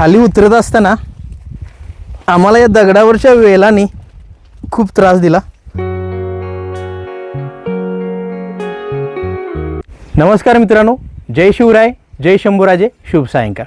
खाली उतरत असताना आम्हाला या दगडावरच्या वेलाने खूप त्रास दिला. नमस्कार मित्रांनो जय शिवराय जय शंभूराजे शुभ सायंकाळ.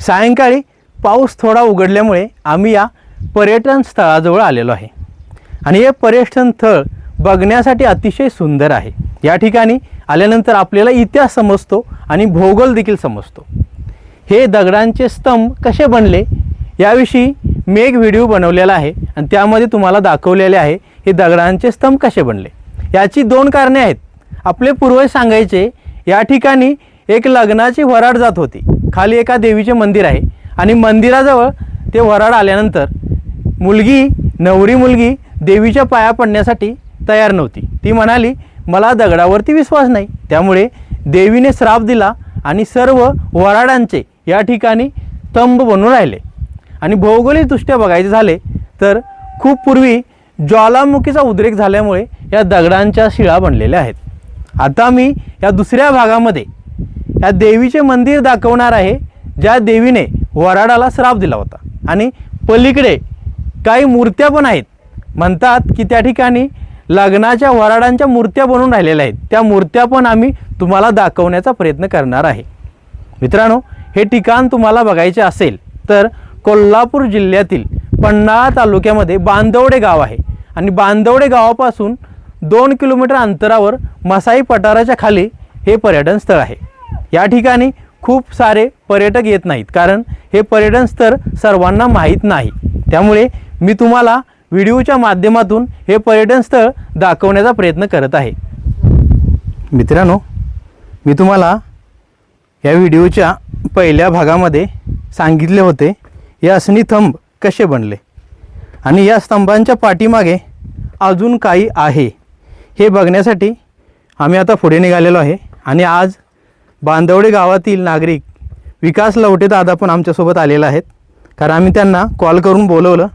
सायंकाळी पाऊस थोडा उघडल्यामुळे आम्ही या पर्यटन स्थळाजवळ आलेलो आहे. आणि हे पर्यटन स्थळ बघण्यासाठी अतिशय सुंदर आहे. या ठिकाणी आल्यानंतर आपल्याला इतिहास समजतो आणि भूगोल देखील समजतो. हे दगडांचे स्तंभ कसे बनले? याविषयी मी एक व्हिडिओ बनवलेला आहे आणि त्यामध्ये तुम्हाला दाखवलेले आहे हे दगडांचे स्तंभ कसे बनले. याची दोन कारणे आहेत. आपले पूर्वज सांगायचे या ठिकाणी एक लग्नाची वराड जात होती. खाली एका देवीचे मंदिर आहे आणि मंदिराजवळ ते वराड आल्यानंतर मुलगी नवरी मुलगी देवीच्या पाया पडण्यासाठी तयार नव्हती. ती म्हणाली मला दगडावरती विश्वास नाही. त्यामुळे देवीने श्राप दिला आणि सर्व वराडांचे या ठिकाणी स्तंभ बनून राहिले. आणि भौगोलिकदृष्ट्या बघायचे झाले तर खूप पूर्वी ज्वालामुखीचा उद्रेक झाल्यामुळे या दगडांच्या शिळा बनलेल्या आहेत. आता मी या दुसऱ्या भागामध्ये या देवीचे मंदिर दाखवणार आहे ज्या देवीने वराडाला श्राप दिला होता. आणि पलीकडे काही मूर्त्या पण आहेत. म्हणतात की त्या ठिकाणी लग्नाच्या वराडांच्या मूर्त्या बनून राहिलेल्या आहेत. त्या मूर्त्या पण आम्ही तुम्हाला दाखवण्याचा प्रयत्न करणार आहे. मित्रांनो हे ठिकाण तुम्हाला बघायचे असेल तर कोल्हापूर जिल्ह्यातील पन्हाळा तालुक्यामध्ये बांदवडे गाव आहे. आणि बांदवडे गावापासून दोन किलोमीटर अंतरावर मसाई पठाराच्या खाली हे पर्यटन स्थळ आहे. या ठिकाणी खूप सारे पर्यटक येत नाहीत कारण हे पर्यटन स्थळ सर्वांना माहीत नाही. त्यामुळे मी तुम्हाला व्हिडिओच्या माध्यमातून हे पर्यटन स्थळ दाखवण्याचा प्रयत्न करत आहे. मित्रांनो मी तुम्हाला या व्हिडिओच्या पहिल्या भागामध्ये सांगितले होते या असणी थंब कसे बनले? आणि या स्तंभांच्या पाठीमागे अजून काही आहे हे बघण्यासाठी आम्ही आता पुढे निघालेलो आहे. आणि आज बांदवडे गावातील नागरिक विकास लवटे दादा पण आमच्यासोबत आलेला आहेत. कारण आम्ही त्यांना कॉल करून बोलवलं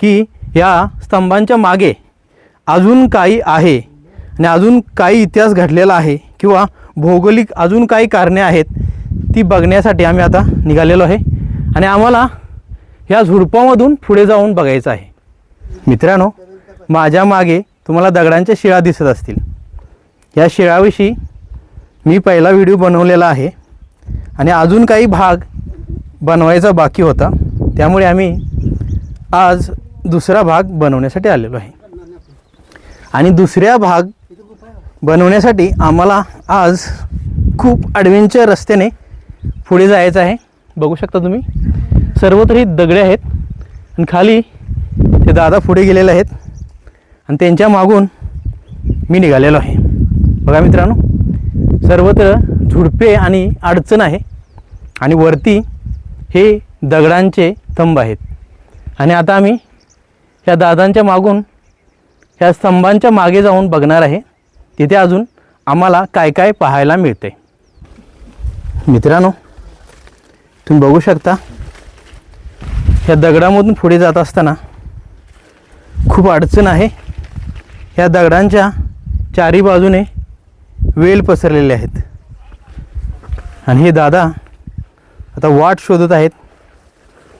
की या स्तंभांच्या मागे अजून काही आहे आणि अजून काही इतिहास घडलेला आहे किंवा भौगोलिक अजून काही कारणे आहेत ती बघण्यासाठी आम्ही आता निघालेलो आहे. आणि आम्हाला ह्या झुडपामधून पुढे जाऊन बघायचं आहे. मित्रांनो माझ्या मागे तुम्हाला दगडांच्या शिळा दिसत असतील. या शिळाविषयी मी पहिला व्हिडिओ बनवलेला आहे आणि अजून काही भाग बनवायचा बाकी होता. त्यामुळे आम्ही आज दुसरा भाग बनवण्यासाठी आलेलो आहे. आणि दुसऱ्या भाग बनवण्यासाठी आम्हाला आज खूप ॲडव्हेंचर रस्त्याने पुढे जायचं आहे. बघू शकता तुम्ही. सर्वत्र ही दगडे आहेत. आणि खाली ते दादा पुढे गेलेले आहेत. आणि त्यांच्या मागून मी निघालेलो आहे. बघा मित्रांनो सर्वत्र झुडपे आणि अडचण आहे. आणि वरती हे दगडांचे थंब आहेत. आणि आता आम्ही ह्या दादांच्या मागून ह्या स्तंभांच्या मागे जाऊन बघणार आहे. तिथे अजून आम्हाला काय काय पाहायला मिळते. मित्रांनो तुम्ही बघू शकता ह्या दगडामधून पुढे जात असताना खूप अडचण आहे. ह्या दगडांच्या चारी बाजूने वेल पसरलेले आहेत. आणि हे दादा आता वाट शोधत आहेत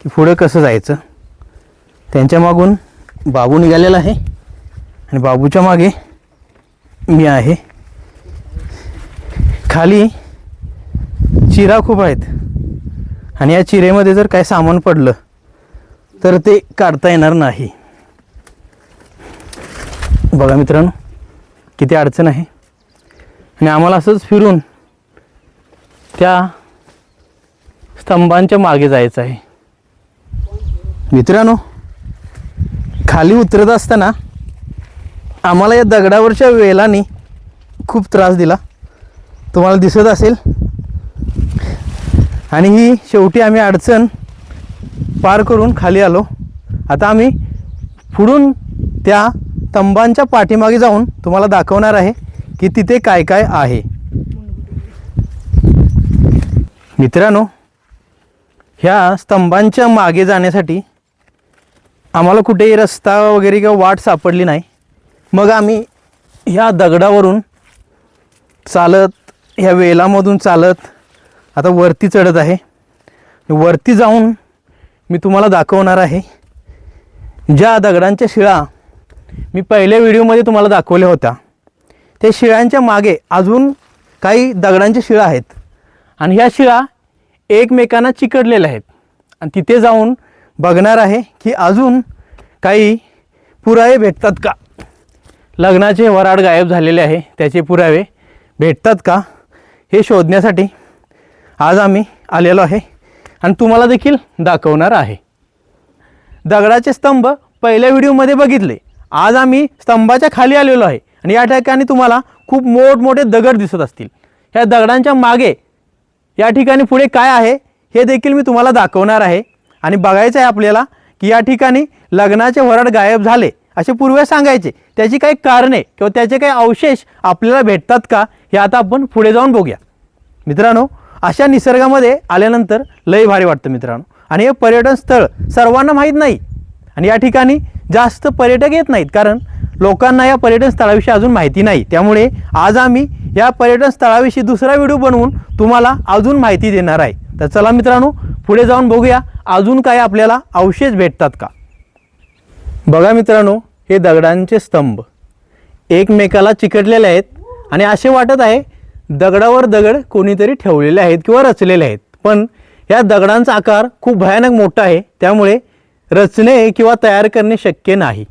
की पुढं कसं जायचं. त्यांच्या मागून बाबू निघालेला आहे. आणि बाबूच्या मागे मी आहे. खाली चिरा खूप आहेत. आणि या चिरेमध्ये जर काय सामान पडलं तर ते काढता येणार नाही. बघा मित्रांनो किती अडचण आहे. आणि आम्हाला असंच फिरून त्या स्तंभांच्या मागे जायचं आहे. मित्रांनो खाली उतरत असताना आम्हाला या दगडावरच्या वेलाने खूप त्रास दिला. तुम्हाला दिसत असेल. आणि ही शेवटी आम्ही अडचण पार करून खाली आलो. आता आम्ही पुढून त्या तंबांच्या पाठीमागे जाऊन तुम्हाला दाखवणार आहे की तिथे काय काय आहे. मित्रांनो ह्या स्तंभांच्या मागे जाण्यासाठी आम्हाला कुठेही रस्ता वगैरे किंवा वाट सापडली नाही. मग आम्ही ह्या दगडावरून चालत ह्या वेलामधून चालत आता वरती चढत आहे. वरती जाऊन मी तुम्हाला दाखवणार आहे. ज्या दगडांच्या शिळा मी पहिल्या व्हिडिओमध्ये तुम्हाला दाखवल्या होत्या त्या शिळांच्या मागे अजून काही दगडांच्या शिळा आहेत. आणि ह्या शिळा एकमेकांना चिकटलेल्या आहेत. आणि तिथे जाऊन बघणार आहे की अजून काही पुरावे भेटतात का? लग्नाचे वराड गायब झालेले आहे त्याचे पुरावे भेटतात का? हे शोधण्यासाठी आज आम्ही आलेलो आहे आणि तुम्हाला देखील दाखवणार आहे. दगडाचे स्तंभ पहिल्या व्हिडिओमध्ये बघितले. आज आम्ही स्तंभाच्या खाली आलेलो आहे आणि या ठिकाणी तुम्हाला खूप मोठमोठे दगड दिसत असतील. ह्या दगडांच्या मागे या ठिकाणी पुढे काय आहे हे देखील मी तुम्हाला दाखवणार आहे. आणि बघायचं आहे आपल्याला की या ठिकाणी लग्नाचे वराड गायब झाले. असे पूर्वे सांगायचे. त्याची काही कारणे किंवा त्याचे काही अवशेष आपल्याला भेटतात का हे आता आपण पुढे जाऊन बघूया. मित्रांनो अशा निसर्गामध्ये आल्यानंतर लय भारी वाटतं मित्रांनो. आणि हे पर्यटन स्थळ सर्वांना माहीत नाही. आणि या ठिकाणी जास्त पर्यटक येत नाहीत कारण लोकांना या पर्यटन स्थळाविषयी अजून माहिती नाही. त्यामुळे आज आम्ही या पर्यटन स्थळाविषयी दुसरा व्हिडिओ बनवून तुम्हाला अजून माहिती देणार आहे. तर चला मित्रांनो पुढे जाऊन बघूया अजून काय आपल्याला अवशेष भेटतात का. बघा मित्रांनो हे दगडांचे स्तंभ. एकमेकाला चिकटलेले आहेत आणि असे वाटत आहे दगडावर दगड कोणीतरी ठेवलेले आहेत किंवा रचलेले आहेत. पण या दगडांचा आकार खूप भयानक मोठा आहे त्यामुळे रचणे किंवा तयार करणे शक्य नाही.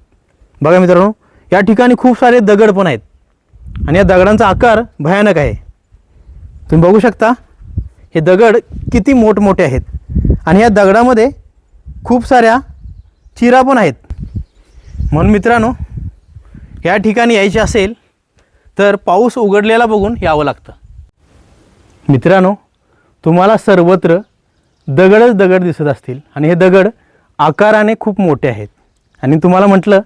बघा मित्रांनो या ठिकाणी खूप सारे दगड पण आहेत आणि या दगडांचा आकार भयानक आहे. तुम्ही बघू शकता हे दगड किती मोठमोठे आहेत आणि या दगडामध्ये खूप साऱ्या चिरा पण आहेत. म्हणून मित्रांनो या ठिकाणी यायचे असेल तर पाऊस उघडलेला बघून यावं लागतं. मित्रांनो तुम्हाला सर्वत्र दगडच दगड दिसत असतील आणि हे दगड आकाराने खूप मोठे आहेत. आणि तुम्हाला म्हटलं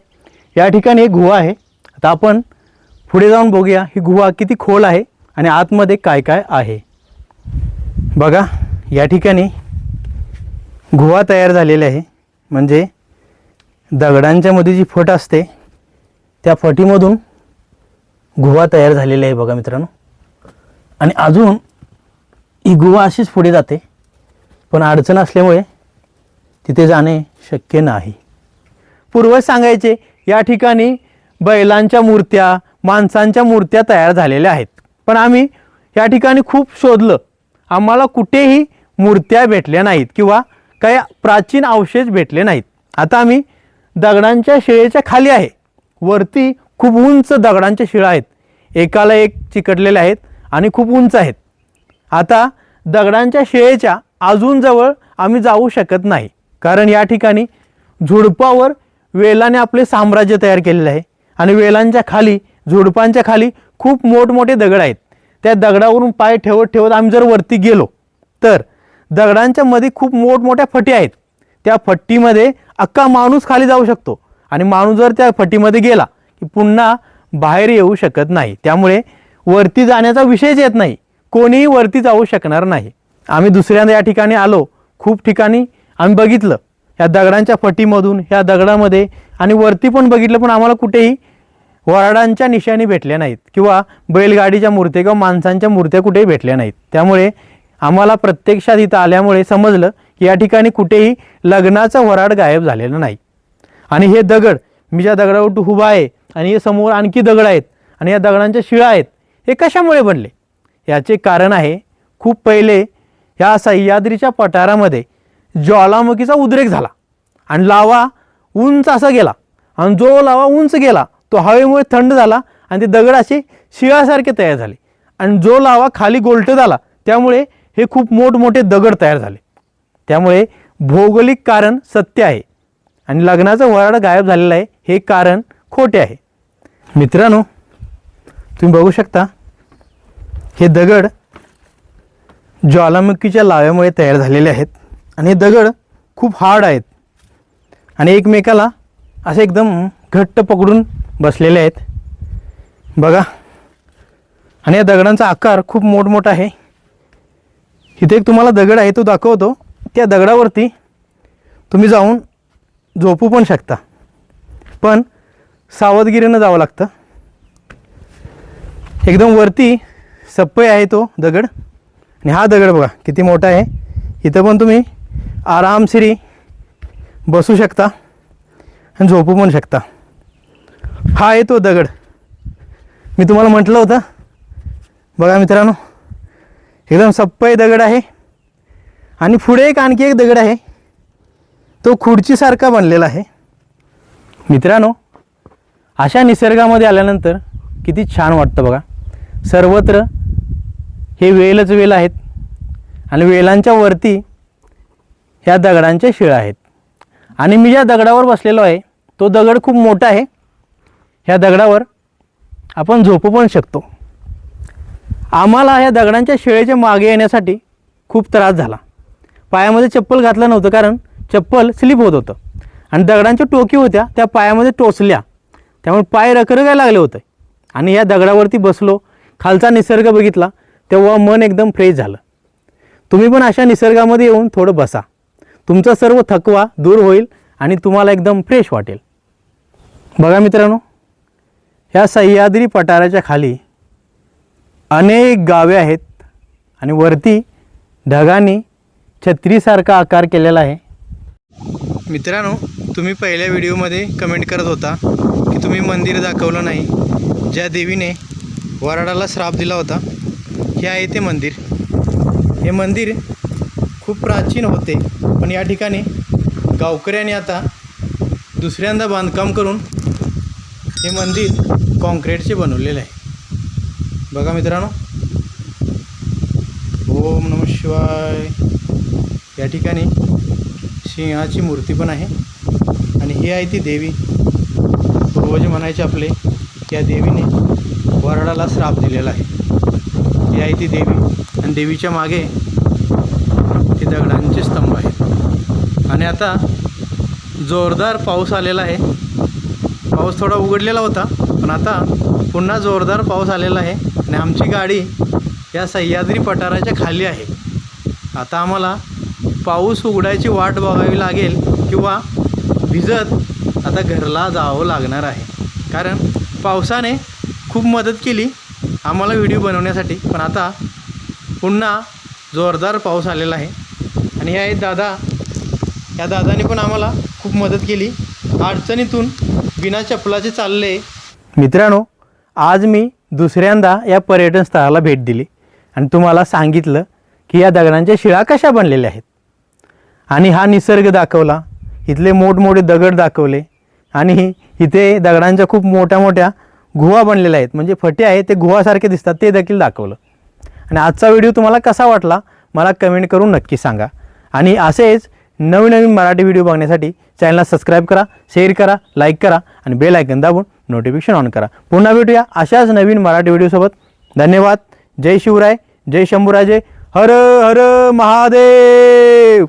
या ठिकाणी एक गुहा आहे. आता आपण पुढे जाऊन बघूया ही गुहा किती खोल आहे आणि आतमध्ये काय काय आहे. बघा या ठिकाणी गुहा तयार झालेली आहे. म्हणजे दगडांच्या मध्ये जी फट असते त्या फटीमधून गुहा तयार झालेली आहे बघा मित्रांनो. आणि अजून ही गुहा अशीच पुढे जाते पण अडचण असल्यामुळे तिथे जाणे शक्य नाही. पूर्वज सांगायचे या ठिकाणी बैलांच्या मूर्त्या माणसांच्या मूर्त्या तयार झालेल्या आहेत. पण आम्ही या ठिकाणी खूप शोधलं. आम्हाला कुठेही मूर्त्या भेटल्या नाहीत किंवा काही प्राचीन अवशेष भेटले नाहीत. आता आम्ही दगडांच्या शिळेच्या खाली आहे. वरती खूप उंच दगडांच्या शिळा आहेत. एकाला एक चिकटलेल्या आहेत आणि खूप उंच आहेत. आता दगडांच्या शिळेच्या अजून जवळ आम्ही जाऊ शकत नाही. कारण या ठिकाणी झुडपावर वेलाने आपले साम्राज्य तयार केलेलं आहे. आणि वेलांच्या खाली झुडपांच्या खाली खूप मोठमोठे दगड आहेत. त्या दगडावरून पाय ठेवत ठेवत आम्ही जर वरती गेलो तर दगडांच्या मध्ये खूप मोठमोठ्या फटी आहेत. त्या फट्टीमध्ये अख्खा माणूस खाली जाऊ शकतो. आणि माणूस जर त्या फटीमध्ये गेला की पुन्हा बाहेर येऊ शकत नाही. त्यामुळे वरती जाण्याचा विषयच येत नाही. कोणीही वरती जाऊ शकणार नाही. आम्ही दुसऱ्यांदा या ठिकाणी आलो. खूप ठिकाणी आम्ही बघितलं. या दगडांच्या फटीमधून ह्या दगडामध्ये आणि वरती पण बघितलं पण आम्हाला कुठेही वराडांच्या निशाणी भेटल्या नाहीत किंवा बैलगाडीच्या मूर्त्या किंवा माणसांच्या मूर्त्या कुठेही भेटल्या नाहीत. त्यामुळे आम्हाला प्रत्यक्षात इथं आल्यामुळे समजलं या ठिकाणी कुठेही लग्नाचा वराड गायब झालेला नाही. आणि हे दगड मी ज्या दगडावर उभा आहे आणि हे समोर आणखी दगड आहेत आणि या दगडांच्या शिळा आहेत हे कशामुळे बनले? याचे कारण आहे खूप पहिले या सह्याद्रीच्या पठारामध्ये ज्वालामुखीचा उद्रेक झाला आणि लावा उंच असा गेला आणि जो लावा उंच गेला तो हवेमुळे थंड झाला आणि ते दगड असे शिळासारखे तयार झाले. आणि जो लावा खाली गोलट झाला त्यामुळे हे खूप मोठमोठे दगड तयार झाले. त्यामुळे भौगोलिक कारण सत्य आहे आणि लग्नाचं वराड गायब झालेलं आहे हे कारण खोटे आहे. मित्रांनो तुम्ही बघू शकता हे दगड ज्वालामुखीच्या लाव्यामुळे तयार झालेले आहेत आणि हे दगड खूप हार्ड आहेत आणि एकमेकाला असे एकदम घट्ट पकडून बसलेले आहेत. बघा आणि या दगडांचा आकार खूप मोठमोठा आहे. इथे एक तुम्हाला दगड आहे तो दाखवतो. त्या दगडावरती तुम्ही जाऊन झोपू पण शकता. पण सावधगिरीनं जावं लागतं. एकदम वरती सप्पई आहे तो दगड. आणि हा दगड बघा किती मोठा आहे. इथं पण तुम्ही आरामशिरी बसू शकता आणि झोपू पण शकता. हा आहे तो दगड. मी तुम्हाला म्हटलं होतं. बघा मित्रांनो एकदम सप्पई दगड आहे. आणि पुढे एक आणखी एक दगड आहे. तो खुर्चीसारखा बनलेला आहे. मित्रांनो अशा निसर्गामध्ये आल्यानंतर किती छान वाटतं बघा. सर्वत्र हे वेलच वेल आहेत आणि वेलांच्या वरती ह्या दगडांच्या शिळा आहेत. आणि मी ज्या दगडावर बसलेलो आहे तो दगड खूप मोठा आहे. ह्या दगडावर आपण झोपू पण शकतो. आम्हाला ह्या दगडांच्या शिळेच्या मागे येण्यासाठी खूप त्रास झाला. पायामध्ये चप्पल घातलं नव्हतं कारण चप्पल स्लिप होत होतं. आणि दगडांच्या टोकी होत्या त्या पायामध्ये टोचल्या. त्यामुळे पाय रखरखाय लागले होते. आणि या दगडावरती बसलो खालचा निसर्ग बघितला तेव्हा मन एकदम फ्रेश झालं. तुम्ही पण अशा निसर्गामध्ये येऊन थोडं बसा. तुमचा सर्व थकवा दूर होईल आणि तुम्हाला एकदम फ्रेश वाटेल. बघा मित्रांनो ह्या सह्याद्री पठाराच्या खाली अनेक गावे आहेत आणि वरती ढगांनी छत्रीसारखा आकार केलेला आहे. मित्रांनो तुम्ही पहिल्या व्हिडिओमध्ये कमेंट करत होता की तुम्ही मंदिर दाखवलं नाही ज्या देवीने वराडाला श्राप दिला होता हे आहे ते मंदिर. हे मंदिर खूप प्राचीन होते पण या ठिकाणी गावकऱ्यांनी आता दुसऱ्यांदा बांधकाम करून हे मंदिर कॉन्क्रीटचे बनवलेले आहे. बघा मित्रांनो. ओम नम शिवाय. या ठिकाणी सिंहाची मूर्ती पण आहे. आणि ही आहे ती देवी. पूर्वज म्हणायचे आपले या देवीने वराडाला श्राप दिलेला आहे. ही आहे ती देवी. आणि देवीच्या मागे ते दगडांचे स्तंभ आहेत. आणि आता जोरदार पाऊस आलेला आहे. पाऊस थोडा उघडलेला होता पण आता पुन्हा जोरदार पाऊस आलेला आहे. आणि आमची गाडी या सह्याद्री पठाराच्या खाली आहे. आता आम्हाला पाऊस उघडायची वाट बघावी लागेल किंवा भिजत आता घरला जावं लागणार आहे. कारण पावसाने खूप मदत केली आम्हाला व्हिडिओ बनवण्यासाठी. पण आता पुन्हा जोरदार पाऊस आलेला आहे. आणि हे आहेत दादा. या दादाने पण आम्हाला खूप मदत केली. अडचणीतून बिना चपलाचे चालले. मित्रांनो आज मी दुसऱ्यांदा या पर्यटन स्थळाला भेट दिली. आणि तुम्हाला सांगितलं की या दगडांच्या शिळा कशा बनलेल्या आहेत. आणि हा निसर्ग दाखवला. इथले मोठमोठे दगड दाखवले. आणि इथे दगडांच्या खूप मोठ्या मोठ्या गुहा बनलेल्या आहेत. म्हणजे फटे आहे ते गुहासारखे दिसतात ते देखील दाखवलं. आणि आजचा व्हिडिओ तुम्हाला कसा वाटला मला कमेंट करून नक्की सांगा. आणि असेच नवीन नवीन मराठी व्हिडिओ बघण्यासाठी चॅनलला सबस्क्राईब करा शेअर करा लाईक करा आणि बेल आयकन दाबून नोटिफिकेशन ऑन करा. पुन्हा भेटूया अशाच नवीन मराठी व्हिडिओसोबत. धन्यवाद. जय शिवराय जय शंभूराजे. हर हर महादेव!